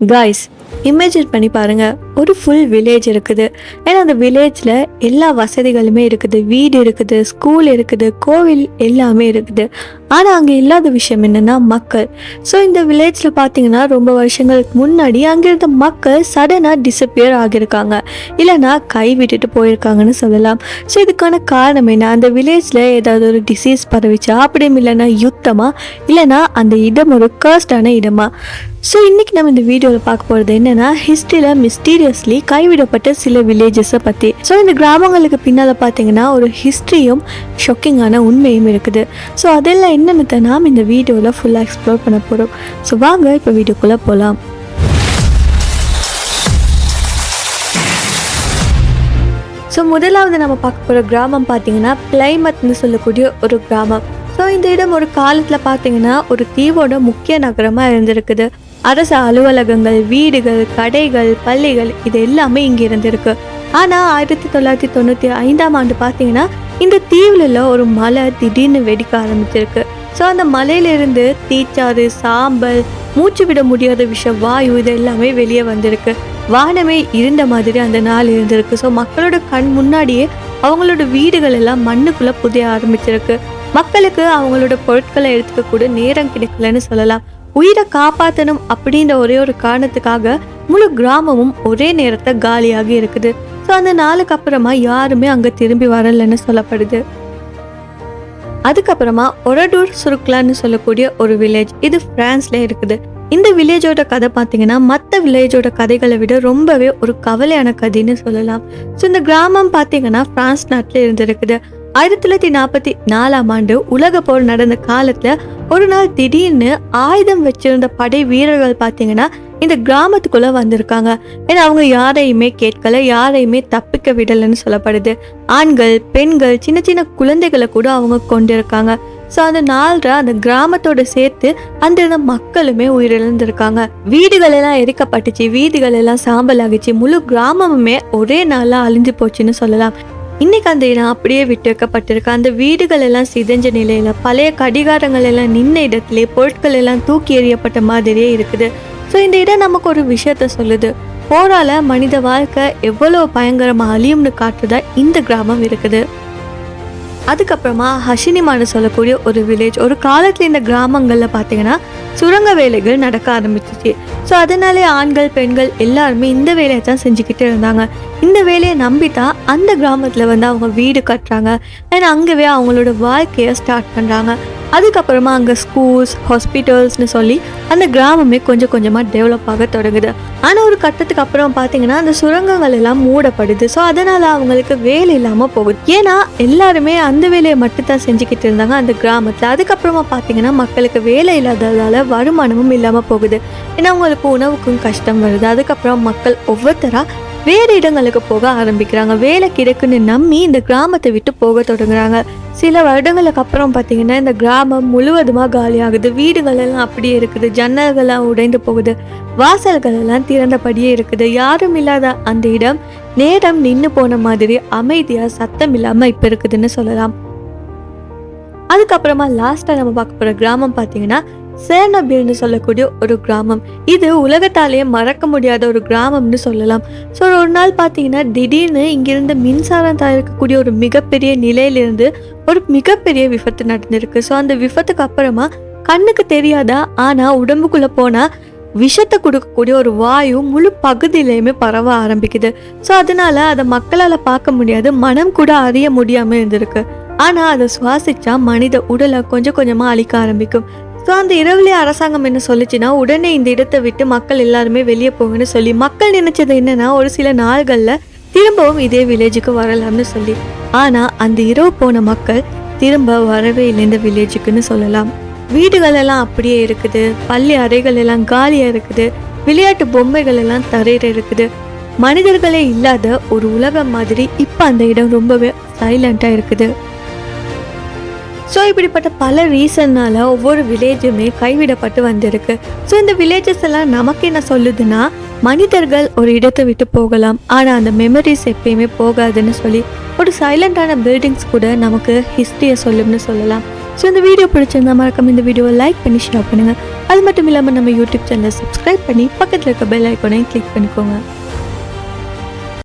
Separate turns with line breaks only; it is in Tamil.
காய்ஸ் இமேஜின் பண்ணி பாருங்க ஒரு ஃபுல் வில்லேஜ் இருக்குது. ஏன்னா அந்த வில்லேஜில் எல்லா வசதிகளுமே இருக்குது. வீடு இருக்குது ஸ்கூல் இருக்குது கோவில் எல்லாமே இருக்குது. ஆனால் அங்கே இல்லாத விஷயம் என்னென்னா மக்கள். ஸோ இந்த வில்லேஜில் பார்த்தீங்கன்னா ரொம்ப வருஷங்களுக்கு முன்னாடி அங்கே இருந்த மக்கள் சடனாக டிஸப்பியர் ஆகியிருக்காங்க. இல்லைன்னா கை விட்டுட்டு போயிருக்காங்கன்னு சொல்லலாம். ஸோ இதுக்கான காரணம் என்ன? அந்த வில்லேஜில் ஏதாவது ஒரு டிசீஸ் பரவிச்சா அப்படியும் இல்லைன்னா யுத்தமா? இல்லைன்னா அந்த இடம் ஒரு கர்ஸ்டான இடமா? ஸோ இன்றைக்கி நம்ம இந்த வீடியோவில் பார்க்க போகிறது என்னென்னா ஹிஸ்ட்ரியில் மிஸ்டீரியஸ்லி கைவிடப்பட்ட சில வில்லேஜஸை பற்றி ஸோ இந்த கிராமங்களுக்கு பின்னால் பார்த்தீங்கன்னா ஒரு ஹிஸ்ட்ரியும் ஷொக்கிங்கான உண்மையும் இருக்குது. ஸோ அதெல்லாம் என்னென்னத்தை நாம் இந்த வீடியோவில் ஃபுல்லாக எக்ஸ்ப்ளோர் பண்ண போகிறோம் ஸோ வாங்க இப்போ வீடியோக்குள்ளே போகலாம் ஸோ முதலாவது நம்ம பார்க்க போகிற கிராமம் பார்த்தீங்கன்னா பிளைமத்னு சொல்லக்கூடிய ஒரு கிராமம். ஸோ இந்த இடம் ஒரு காலத்தில் பார்த்தீங்கன்னா ஒரு தீவோட முக்கிய நகரமாக இருந்திருக்குது. அரசு அலுவலகங்கள் வீடுகள் கடைகள் பள்ளிகள் இது எல்லாமே இங்கே இருந்திருக்கு. ஆனால் ஆயிரத்தி தொள்ளாயிரத்தி தொண்ணூற்றி ஐந்தாம் ஆண்டு பார்த்தீங்கன்னா இந்த தீவுல ஒரு மலை திடீர்னு வெடிக்க ஆரம்பிச்சிருக்கு. ஸோ அந்த மலையிலிருந்து தீச்சாறு சாம்பல் மூச்சு விட முடியாத விஷ வாயு இது எல்லாமே வெளியே வந்திருக்கு. வானமே இருண்ட மாதிரி அந்த நாள் இருந்திருக்கு. ஸோ மக்களோட கண் முன்னாடியே அவங்களோட வீடுகள் எல்லாம் மண்ணுக்குள்ளே புதைய ஆரம்பிச்சிருக்கு. மக்களுக்கு அவங்களோட பொருட்களை எடுத்துக்க கூட நேரம் கிடைக்கலன்னு சொல்லலாம். உயிரை காப்பாற்றணும் அப்படின்ற ஒரே ஒரு காரணத்துக்காக முழு கிராமமும் ஒரே நேரத்தை காலியாகி இருக்குது. ஸோ அந்த நாளுக்கு அப்புறமா யாருமே அங்கே திரும்பி வரலன்னு சொல்லப்படுது. அதுக்கப்புறமா ஒரடூர் சுருக்லான்னு சொல்லக்கூடிய ஒரு வில்லேஜ் இது பிரான்ஸ்ல இருக்குது. இந்த வில்லேஜோட கதை பார்த்தீங்கன்னா மற்ற வில்லேஜோட கதைகளை விட ரொம்பவே ஒரு கவலையான கதைன்னு சொல்லலாம். ஸோ இந்த கிராமம் பார்த்தீங்கன்னா பிரான்ஸ் நாட்டில் இருந்திருக்குது. ஆயிரத்தி தொள்ளாயிரத்தி நாற்பத்தி நாலாம் ஆண்டு உலக போர் நடந்த காலத்தில் ஒரு நாள் திடீர்னு ஆயுதம் வச்சிருந்த படை வீரர்கள் பார்த்தீங்கன்னா இந்த கிராமத்துக்குள்ள வந்திருக்காங்க. ஏன்னா அவங்க யாரையுமே கேட்கல யாரையுமே தப்பிக்க விடலைன்னு சொல்லப்படுது. ஆண்கள் பெண்கள் சின்ன சின்ன குழந்தைகளை கூட அவங்க கொண்டிருக்காங்க. ஸோ அந்த நாள்ற அந்த கிராமத்தோட சேர்த்து அந்த இருந்த மக்களுமே உயிரிழந்திருக்காங்க. வீடுகள் எல்லாம் எரிக்கப்பட்டுச்சு வீடுகள் எல்லாம் சாம்பல் ஆகிச்சு முழு கிராமமுமே ஒரே நாளில் அழிஞ்சு போச்சுன்னு சொல்லலாம். இன்னைக்கு அந்த இடம் அப்படியே விட்டு வைக்கப்பட்டிருக்கு அந்த வீடுகள் எல்லாம் சிதைஞ்ச நிலையில பழைய கடிகாரங்கள் எல்லாம் நின்ன இடத்திலே பொருட்கள் எல்லாம் தூக்கி எறியப்பட்ட மாதிரியே இருக்குது. ஸோ இந்த இடம் நமக்கு ஒரு விஷயத்த சொல்லுது. போரால மனித வாழ்க்கை எவ்வளோ பயங்கரமாக அழியும்னு காட்டுறதா இந்த கிராமம் இருக்குது. அதுக்கப்புறமா ஹஷினிமான்னு சொல்லக்கூடிய ஒரு வில்லேஜ் ஒரு காலத்தில் இந்த கிராமங்களில் பார்த்தீங்கன்னா சுரங்க வேலைகள் நடக்க ஆரம்பிச்சிச்சு. ஸோ அதனாலே ஆண்கள் பெண்கள் எல்லாருமே இந்த வேலையை தான் செஞ்சுக்கிட்டு இருந்தாங்க. இந்த வேலையை நம்பி தான் அந்த கிராமத்தில் வந்து அவங்க வீடு கட்டுறாங்க. அண்ட் அங்கேவே அவங்களோட வாழ்க்கையை ஸ்டார்ட் பண்ணுறாங்க அதுக்கப்புறமா அங்கே ஸ்கூல்ஸ் ஹாஸ்பிட்டல்ஸ்னு சொல்லி அந்த கிராமமே கொஞ்சம் கொஞ்சமாக டெவலப் ஆக தொடங்குது. ஆனால் ஒரு கட்டத்துக்கு அப்புறம் பார்த்தீங்கன்னா அந்த சுரங்கங்கள் எல்லாம் மூடப்படுது. ஸோ அதனால் அவங்களுக்கு வேலை இல்லாமல் போகுது. ஏன்னா எல்லாருமே அந்த வேலையை மட்டும்தான் செஞ்சுக்கிட்டு இருந்தாங்க அந்த கிராமத்தில். அதுக்கப்புறமா பார்த்தீங்கன்னா மக்களுக்கு வேலை இல்லாததால் வருமானமும் இல்லாமல் போகுது. ஏன்னா அவங்களுக்கு உணவுக்கும் கஷ்டம் வருது. அதுக்கப்புறம் மக்கள் ஒவ்வொருத்தராக வேறு இடங்களுக்கு போக ஆரம்பிக்கிறாங்க. வேலை கிடைக்குன்னு நம்பி இந்த கிராமத்தை விட்டு போக தொடங்குறாங்க. சில வருடங்களுக்கு அப்புறம் பார்த்தீங்கன்னா இந்த கிராமம் முழுவதுமாக காலியாகுது. வீடுகள் எல்லாம் அப்படியே இருக்குது. ஜன்னல்கள்லாம் உடைந்து போகுது. வாசல்கள் எல்லாம் திறந்தபடியே இருக்குது. யாரும் இல்லாத அந்த இடம் நேரம் நின்று போன மாதிரி அமைதியாக சத்தம் இல்லாமல் இப்போ இருக்குதுன்னு சொல்லலாம். அதுக்கப்புறமா லாஸ்ட்டாக நம்ம பார்க்க போகிற கிராமம் பார்த்தீங்கன்னா சேனபீர்னு சொல்லக்கூடிய ஒரு கிராமம். இது உலகத்தாலேயே மறக்க முடியாத ஒரு கிராமம்னு சொல்லலாம். ஸோ ஒரு நாள் பார்த்தீங்கன்னா திடீர்னு இங்கிருந்து மின்சாரம் தயாரிக்கக்கூடிய ஒரு மிகப்பெரிய நிலையிலிருந்து ஒரு மிகப்பெரிய விபத்து நடந்திருக்கு. ஸோ அந்த விபத்துக்கு அப்புறமா கண்ணுக்கு தெரியாதா? ஆனால் உடம்புக்குள்ளே போனால் விஷத்தை கொடுக்கக்கூடிய ஒரு வாயு முழு பகுதியிலையுமே பரவ ஆரம்பிக்குது. ஸோ அதனால அதை மக்களால் பார்க்க முடியாது. மனம் கூட அறிய முடியாமல் இருந்திருக்கு. ஆனால் அதை சுவாசிச்சா மனித உடலை கொஞ்சம் கொஞ்சமாக அழிக்க ஆரம்பிக்கும். ஸோ அந்த இரவுலேயே அரசாங்கம் என்ன சொல்லுச்சுன்னா உடனே இந்த இடத்தை விட்டு மக்கள் எல்லாருமே வெளியே போங்கன்னு சொல்லி மக்கள் நினைச்சது என்னன்னா ஒரு சில நாள்களில் திரும்பவும் இதே வில்லேஜுக்கு வரலாம்னு சொல்லி. ஆனால் அந்த இரவு போன மக்கள் திரும்ப வரவே இல்லை இந்த வில்லேஜுக்குன்னு சொல்லலாம். வீடுகள் எல்லாம் அப்படியே இருக்குது பள்ளி அறைகள் எல்லாம் காலியாக இருக்குது விளையாட்டு பொம்மைகள் எல்லாம் தரையில இருக்குது. மனிதர்களே இல்லாத ஒரு உலகம் மாதிரி இப்போ அந்த இடம் ரொம்பவே சைலண்ட்டாக இருக்குது. ஸோ இப்படிப்பட்ட பல ரீசன்னால் ஒவ்வொரு வில்லேஜுமே கைவிடப்பட்டு வந்திருக்கு. ஸோ இந்த வில்லேஜஸ் எல்லாம் நமக்கு என்ன சொல்லுதுன்னா மனிதர்கள் ஒரு இடத்தை விட்டு போகலாம். ஆனால் அந்த மெமரிஸ் எப்பயுமே போகாதுன்னு சொல்லி ஒரு சைலண்டான பில்டிங்ஸ் கூட நமக்கு ஹிஸ்ட்ரியை சொல்லும்னு சொல்லலாம். ஸோ இந்த வீடியோ பிடிச்சிருந்தா மறக்காம இந்த வீடியோவை லைக் பண்ணி ஷேர் பண்ணுங்கள் அது மட்டும் இல்லாமல் நம்ம யூடியூப் சேனலை சப்ஸ்கிரைப் பண்ணி பக்கத்தில் இருக்க பெல் ஐக்கோனையும் கிளிக் பண்ணிக்கோங்க.